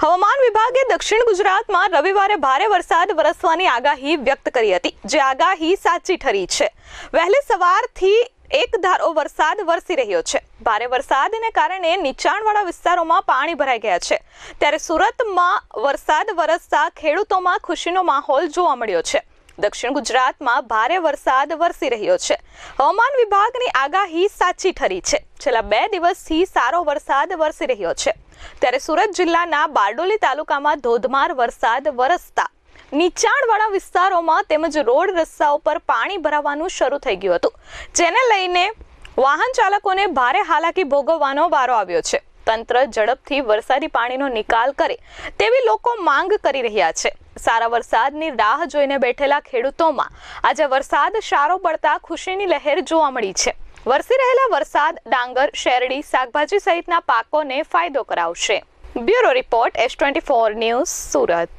હવામાન વિભાગે દક્ષિણ ગુજરાતમાં રવિવારે ભારે વરસાદ વરસવાની આગાહી વ્યક્ત કરી હતી, જે આગાહી સાચી ઠરી છે. વહેલી સવારથી એક ધારો વરસાદ વરસી રહ્યો છે. ભારે વરસાદને કારણે નીચાણવાળા વિસ્તારોમાં પાણી ભરાઈ ગયા છે. ત્યારે સુરતમાં વરસાદ વરસતા ખેડૂતોમાં ખુશીનો માહોલ જોવા મળ્યો છે. દક્ષિણ ગુજરાતમાં ભારે વરસાદ વરસી રહ્યો છે. હવામાન વિભાગની આગાહી સાચી ઠરી છે. છેલ્લા બે દિવસથી સારો વરસાદ વરસી રહ્યો છે. ત્યારે સુરત જિલ્લાના બારડોલી તાલુકામાં ધોધમાર વરસાદ વરસતા. નીચાણવાળા વિસ્તારોમાં તેમજ રોડ રસ્તાઓ પર પાણી ભરાવાનું શરૂ થઈ ગયું હતું. જેને લઈને વાહન ચાલકોને ભારે હાલાકી ભોગવવાનો વારો આવ્યો છે. તંત્ર ઝડપથી વરસાદી પાણીનો નિકાલ કરે તેવી લોકો માંગ કરી રહ્યા છે. સારા વરસાદની રાહ જોઈને બેઠેલા ખેડૂતોમાં આજે વરસાદ સારો પડતા ખુશીની લહેર જોવા મળી છે. વરસી રહેલા વરસાદ ડાંગર, શેરડી, શાકભાજી સહિતના પાકોને ફાયદો કરાવશે. Bureau report S twenty four news Surat.